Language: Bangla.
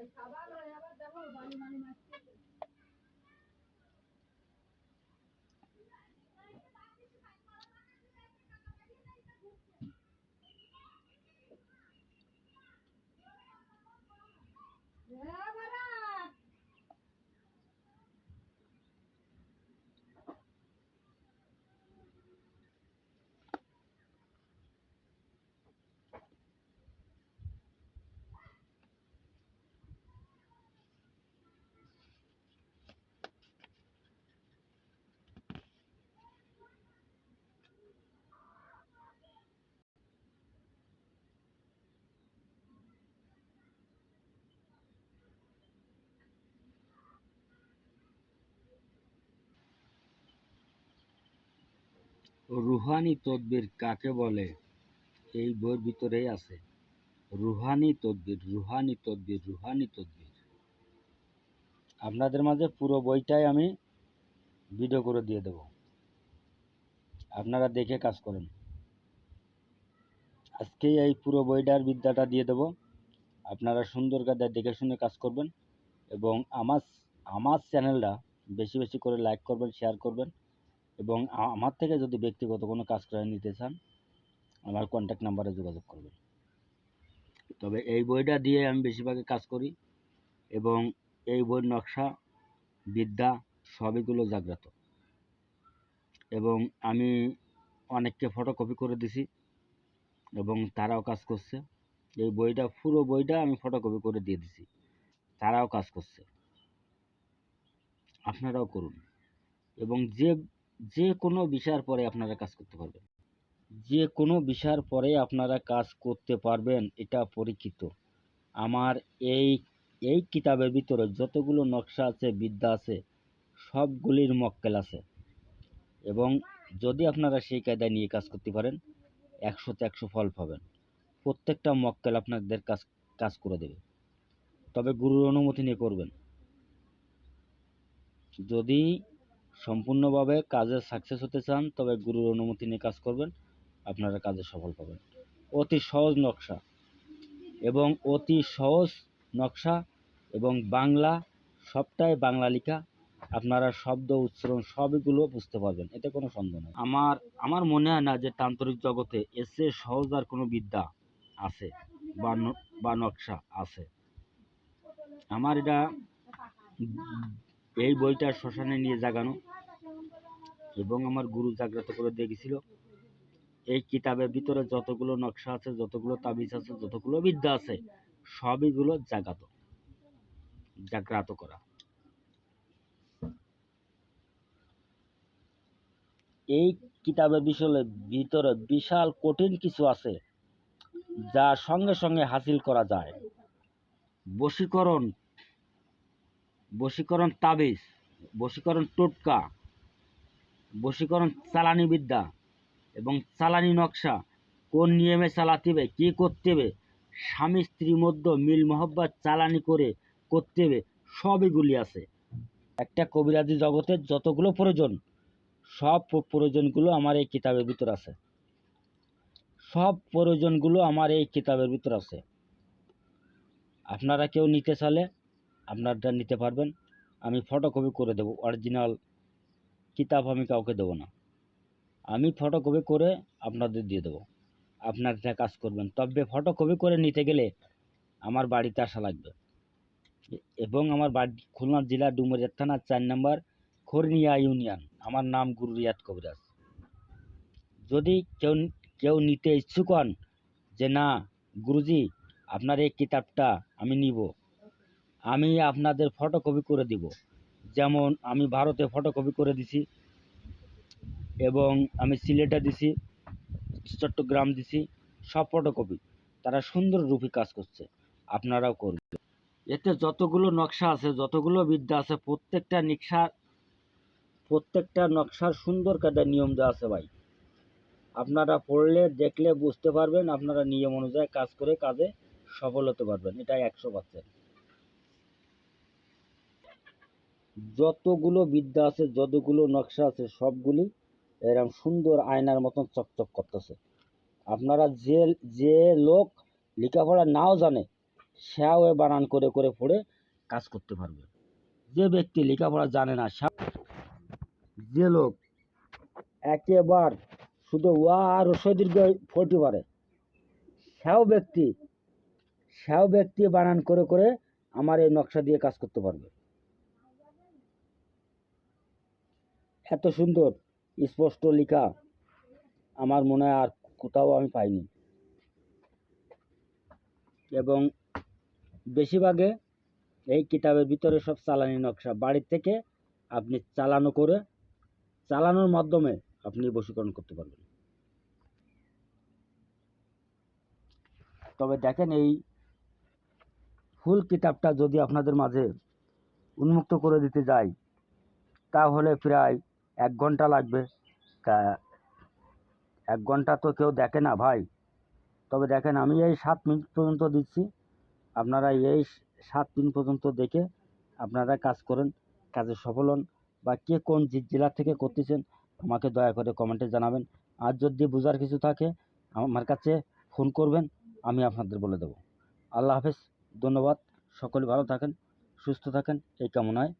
ওই খাবার আবার দেখো বাড়ি বাড়ি মাছ রুহানি তদবির কাকে বলে? এই বইয়ের ভিতরেই আছে। রুহানি তদবির রুহানি তদবির রুহানি তদবির। আপনাদের মাঝে পুরো বইটাই আমি ভিডিও করে দিয়ে দেব। আপনারা দেখে কাজ করেন। আজকেই এই পুরো বইটার বিদ্যাটা দিয়ে দেব। আপনারা সুন্দর কায়দায় দেখে শুনে কাজ করবেন এবং আমার আমার চ্যানেলটা বেশি বেশি করে লাইক করবেন শেয়ার করবেন। এবং আমার থেকে যদি ব্যক্তিগত কোনো কাজ করে নিতে চান, আমার কন্ট্যাক্ট নাম্বারে যোগাযোগ করবেন। তবে এই বইটা দিয়ে আমি বেশিরভাগই কাজ করি এবং এই বইয়ের নকশা, বিদ্যা সবইগুলো জাগ্রত। এবং আমি অনেককে ফটোকপি করে দিছি এবং তারাও কাজ করছে। এই বইটা, পুরো বইটা আমি ফটোকপি করে দিয়ে দিছি। তারাও কাজ করছে। আপনারাও করুন। এবং যে যে কোনো বিষয়ের পরে আপনারা কাজ করতে পারবেন। যে কোনো বিষয়ের পরে আপনারা কাজ করতে পারবেন, এটা পরীক্ষিত। আমার এই এই কিতাবের ভিতরে যতগুলো নকশা আছে, বিদ্যা আছে, সবগুলির মক্কেল আছে। এবং যদি আপনারা সেই কায়দায় নিয়ে কাজ করতে পারেন, একশোতে একশো ফল পাবেন। প্রত্যেকটা মক্কেল আপনাদের কাজ কাজ করে দেবে। তবে গুরুর অনুমতি নিয়ে করবেন। যদি সম্পূর্ণভাবে কাজে সাকসেস হতে চান, তবে গুরুর অনুমতি নিয়ে কাজ করবেন, আপনারা কাজে সফল পাবেন। অতি সহজ নকশা এবং অতি সহজ নকশা এবং বাংলা, সবটাই বাংলা লেখা, আপনারা শব্দ, উচ্চারণ সবগুলো বুঝতে পারবেন, এতে কোনো সন্দেহ নেই। আমার আমার মনে হয় না যে তান্ত্রিক জগতে এসে সহজ আর কোনো বিদ্যা আছে বা নকশা আছে। আমার এটা এই বইটা শ্মশানে নিয়ে জাগানো এবং আমার গুরু জাগ্রত করে দিয়ে গেছিল এই কিতাবের ভিতরে যতগুলো নকশা আছে, যতগুলো তাবিজ আছে, যতগুলো বিদ্যা আছে সবইগুলো জাগাত জাগ্রাত করা। এই কিতাবের বিষয়ে ভিতরে বিশাল কঠিন কিছু আছে, যা সঙ্গে সঙ্গে হাসিল করা যায়। বশীকরণ বশীকরণ তাবিজ, বশীকরণ টোটকা, বশীকরণ চালানি বিদ্যা এবং চালানি নকশা। কোন নিয়মে চালাতে হবে কী করতে হবে স্বামী স্ত্রীর মধ্যে, মিল, মহব্বত চালানি করে করতে হবে সবইগুলি আছে। একটা কবিরাজি জগতের যতগুলো প্রয়োজন, সব প্রয়োজনগুলো আমার এই কিতাবের ভিতর আছে। সব প্রয়োজনগুলো আমার এই কিতাবের ভিতর আছে। আপনারা কেউ নিতে চাইলে আপনারটা নিতে পারবেন। আমি ফটোকপি করে দেবো। অরিজিনাল কিতাব আমি কাউকে দেবো না। আমি ফটোকপি করে আপনাদের দিয়ে দেবো। আপনারা কাজ করবেন। তবে ফটোকপি করে নিতে গেলে আমার বাড়িতে আসা লাগবে। এবং আমার বাড়ি খুলনা জেলা ডুমুরিয়া থানা চার নম্বর খরনিয়া ইউনিয়ন। আমার নাম গুরু রিয়াদ কবিরাজ। যদি কেউ কেউ নিতে ইচ্ছুক হন যে, না, গুরুজি, আপনার এই কিতাবটা আমি নিব। আমি আপনাদের ফটোকপি করে দিব। যেমন, আমি ভারতে ফটোকপি করে দিছি, এবং আমি সিলেটে দিছি, চট্টগ্রাম দিছি, সব ফটোকপি তারা সুন্দর রূপে কাজ করছে। আপনারাও করবেন। এতে যতগুলো নকশা আছে, যতগুলো বিদ্যা আছে, প্রত্যেকটা নকশা প্রত্যেকটা নকশার সুন্দর কায়দার নিয়ম দেওয়া আছে ভাই। আপনারা পড়লে, দেখলে বুঝতে পারবেন, আপনারা নিয়ম অনুযায়ী কাজ করে কাজে সফল হতে পারবেন। এটা একশো পার্সেন্ট। যতগুলো বিদ্যা আছে, যতগুলো নকশা আছে, সবগুলি এরকম সুন্দর আয়নার মতন চকচক করতেছে। আপনারা যে যে লোক লেখাপড়া নাও জানে, সেও এ বানান করে করে পড়ে কাজ করতে পারবে। যে ব্যক্তি লেখাপড়া জানে না, সে যে লোক একেবার শুধু ওয়া আর দীর্ঘ পড়তে পারে, সেও ব্যক্তি সেও ব্যক্তি বানান করে করে আমার এই নকশা দিয়ে কাজ করতে পারবে। এত সুন্দর, স্পষ্ট লেখা। আমার মনে হয় আর কোথাও আমি পাইনি। এবং বেশিরভাগে এই কিতাবের ভিতরে সব চালানি নকশা। বাড়ির থেকে আপনি চালানো করে, চালানোর মাধ্যমে আপনি বশীকরণ করতে পারবেন। তবে দেখেন এই ফুল কিতাবটা যদি আপনাদের মাঝে উন্মুক্ত করে দিতে যাই, তাহলে প্রায় এক ঘণ্টা লাগবে। তা এক ঘণ্টা তো কেউ দেখে না ভাই। তবে দেখেন, আমি এই সাত মিনিট পর্যন্ত দিচ্ছি। আপনারা এই সাত মিনিট পর্যন্ত দেখে আপনারা কাজ করেন, কাজে সফল হন বা কে কোন জেলা থেকে করতেছেন, আমাকে দয়া করে কমেন্টে জানাবেন। আর যদি বোঝার কিছু থাকে, আমার কাছে ফোন করবেন, আমি আপনাদের বলে দেবো। আল্লাহ হাফেজ, ধন্যবাদ। সকলে ভালো থাকেন, সুস্থ থাকেন, এই কামনায়